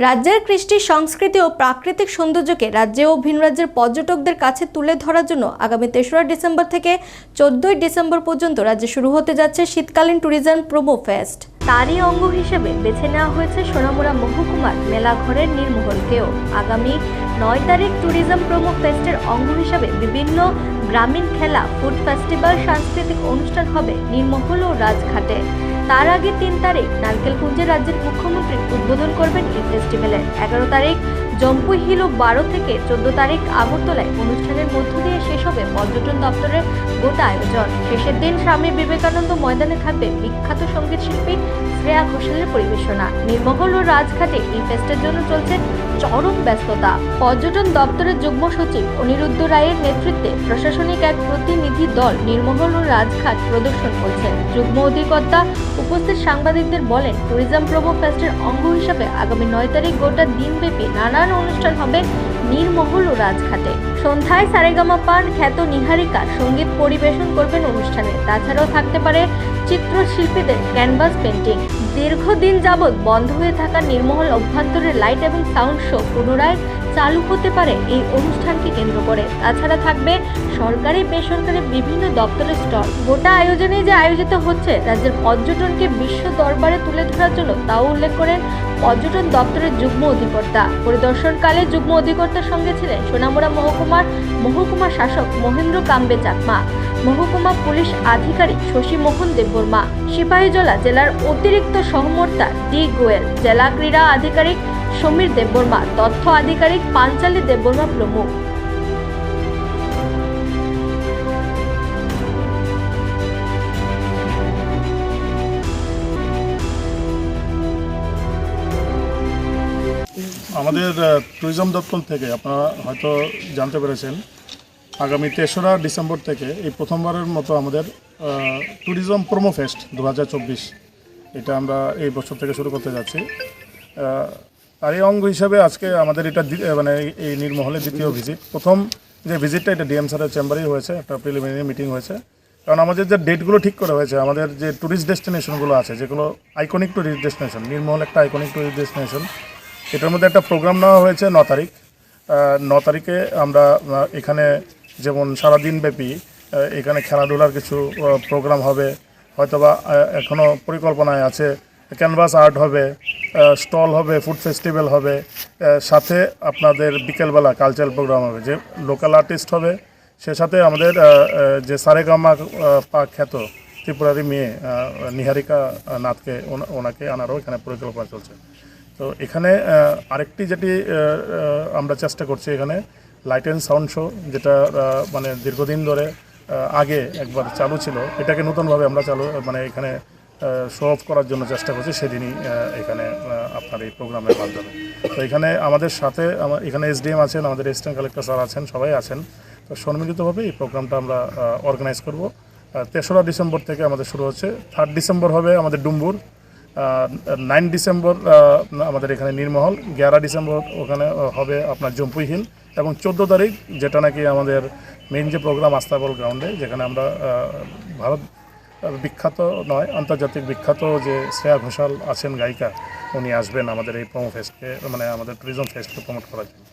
রাজ্যের কৃষ্টি সংস্কৃতি ও প্রাকৃতিক সৌন্দর্যকে রাজ্যে ও ভিন রাজ্যের পর্যটকদের কাছে তুলে ধরার জন্য আগামী তেসরা ডিসেম্বর থেকে চোদ্দই ডিসেম্বর পর্যন্ত রাজ্যে শুরু হতে যাচ্ছে শীতকালীন ট্যুরিজম প্রোমো ফেস্ট। তারই অঙ্গ হিসেবে বেছে নেওয়া হয়েছে সোনামুড়া মহকুমার মেলাঘরের নীরমহলকেও আগামী নয় তারিখ ট্যুরিজম প্রোমো ফেস্টের অঙ্গ হিসাবে বিভিন্ন গ্রামীণ খেলা, ফুড ফেস্টিভ্যাল সাংস্কৃতিক অনুষ্ঠান হবে নির্মহল ও রাজঘাটে। তার আগে তিন তারিখ নারকেলকুঞ্জে রাজ্যের মুখ্যমন্ত্রী উদ্বোধন করবেন এই ফেস্টিভ্যালের এগারো তারিখ জম্পু হিল ও বারো থেকে চোদ্দ তারিখ আগরতলায়। অনুষ্ঠানের মধ্য দিয়ে শেষ হবে পর্যটন দপ্তরের গোটা আয়োজন। শেষের দিন স্বামী বিবেকানন্দ ময়দানে থাকবে বিখ্যাত সংগীত শিল্পী শ্রেয়া ঘোষালের পরিবেশনা। নির্মহল ও রাজঘাটে এই ফেস্টের জন্য চলছে চরম ব্যস্ততা। পর্যটন দপ্তরের যুগ্ম সচিব অনিরুদ্ধ রায়ের নেতৃত্বে প্রশাসনিক এক প্রতিনিধি দল নির্মহল ও রাজঘাট প্রদর্শন করছেন যুগ্ম অধিকর্তা উপস্থিত সাংবাদিকদের বলেন ট্যুরিজম প্রোমো ফেস্টের অঙ্গ হিসাবে আগামী নয় তারিখ গোটা দিনব্যাপী নানান অনুষ্ঠান হবে নির্মহল ও রাজঘাটে। সন্ধ্যায় সারেগামা পান খ্যাত নিহারিকা সংগীত পরিবেশন করবেন অনুষ্ঠানে। তাছাড়াও থাকতে পারে চিত্রশিল্পীদের ক্যানভাস পেন্টিং দীর্ঘদিন যাবৎ বন্ধ হয়ে থাকা নির্মহল অভ্যন্তরের লাইট এবং সাউন্ড শো পুনরায় চালু হতে পারে এই অনুষ্ঠানকে কেন্দ্র করে। তাছাড়া থাকবে সরকারি বেসরকারি বিভিন্ন দপ্তরের স্টল। গোটা আয়োজনে যে আয়োজিত হচ্ছে, রাজ্যের পর্যটনকে বিশ্ব দরবারে ধরার জন্য তাও উল্লেখ করেন পর্যটন দপ্তরের যুগ্ম অধিকর্তা। পরিদর্শনকালে যুগ্ম অধিকর্তার সঙ্গে ছিলেন সোনামুড়া মহকুমার মহকুমা শাসক মহেন্দ্র কাম্বে চাকমা, মহকুমা পুলিশ আধিকারিক শশী মোহন দেববর্মা, সিপাহীজলা জেলার অতিরিক্ত সহমর্তা ডি গোয়েল, জেলা ক্রীড়া আধিকারিক সমীর দেববর্মা, তথ্য আধিকারিক পাঞ্চালী দেববর্মা প্রমুখ। আমাদের ট্যুরিজম দপ্তর থেকে, আপনারা হয়তো জানতে পেরেছেন, আগামী তেসরা ডিসেম্বর থেকে এই প্রথমবারের মতো আমাদের ট্যুরিজম প্রোমো ফেস্ট দু হাজার চব্বিশ, এটা আমরা এই বছর থেকে শুরু করতে যাচ্ছি। আর এই অঙ্গ হিসাবে আজকে আমাদের এটা মানে এই- নির্মহলের দ্বিতীয় ভিজিট প্রথম যে ভিজিটটা এটা ডিএম স্যারের চেম্বারেই হয়েছে, একটা প্রিলিমিনারি মিটিং হয়েছে। কারণ আমাদের যে ডেটগুলো ঠিক করা হয়েছে, আমাদের যে ট্যুরিস্ট ডেস্টিনেশনগুলো আছে, যেগুলো আইকনিক ট্যুরিস্ট ডেস্টিনেশন নির্মহল একটা আইকনিক ট্যুরিস্ট ডেস্টিনেশন এটার মধ্যে একটা প্রোগ্রাম নেওয়া হয়েছে ন তারিখ। ন তারিখে আমরা এখানে যেমন সারাদিন ব্যাপী এখানে খেলাধুলার কিছু প্রোগ্রাম হবে, হয়তোবা এখনও পরিকল্পনায় আছে ক্যানভাস আর্ট হবে স্টল হবে ফুড ফেস্টিভ্যাল হবে সাথে আপনাদের বিকেলবেলা কালচারাল প্রোগ্রাম হবে, যে লোকাল আর্টিস্ট হবে, সে সাথে আমাদের যে সারেগামা পা খ্যাত ত্রিপুরারি মেয়ে নিহারিকা নাথকে ওনাকে আনারও এখানে পরিকল্পনা চলছে। তো এখানে আরেকটি যেটি আমরা চেষ্টা করছি এখানে লাইট অ্যান্ড সাউন্ড শো যেটা মানে দীর্ঘদিন ধরে আগে একবার চালু ছিল, এটাকে নতুনভাবে আমরা চালু মানে এখানে শো অফ করার জন্য চেষ্টা করছি, সেদিনই এখানে আপনার এই প্রোগ্রামের মাধ্যমে। তো এখানে আমাদের সাথে আমার এখানে এসডিএম আছেন, আমাদের এসিস্ট্যান্ট কালেক্টর স্যার আছেন, সবাই আছেন। তো সম্মিলিতভাবে এই প্রোগ্রামটা আমরা অর্গানাইজ করব। তেসরা ডিসেম্বর থেকে আমাদের শুরু হচ্ছে থার্ড ডিসেম্বর হবে আমাদের ডুম্বুর। নাইন ডিসেম্বর আমাদের এখানে নির্মহল, এগারো ডিসেম্বর ওখানে হবে আপনার জম্পুই হিল এবং চোদ্দ তারিখ যেটা নাকি আমাদের মেন যে প্রোগ্রাম আস্তাবল গ্রাউন্ডে যেখানে আমরা ভারত বিখ্যাত নয়, আন্তর্জাতিক বিখ্যাত যে শ্রেয়া ঘোষাল আছেন গায়িকা, উনি আসবেন আমাদের এই প্রোমো ফেস্টকে মানে আমাদের ট্যুরিজম ফেস্টকে প্রমোট করার জন্য।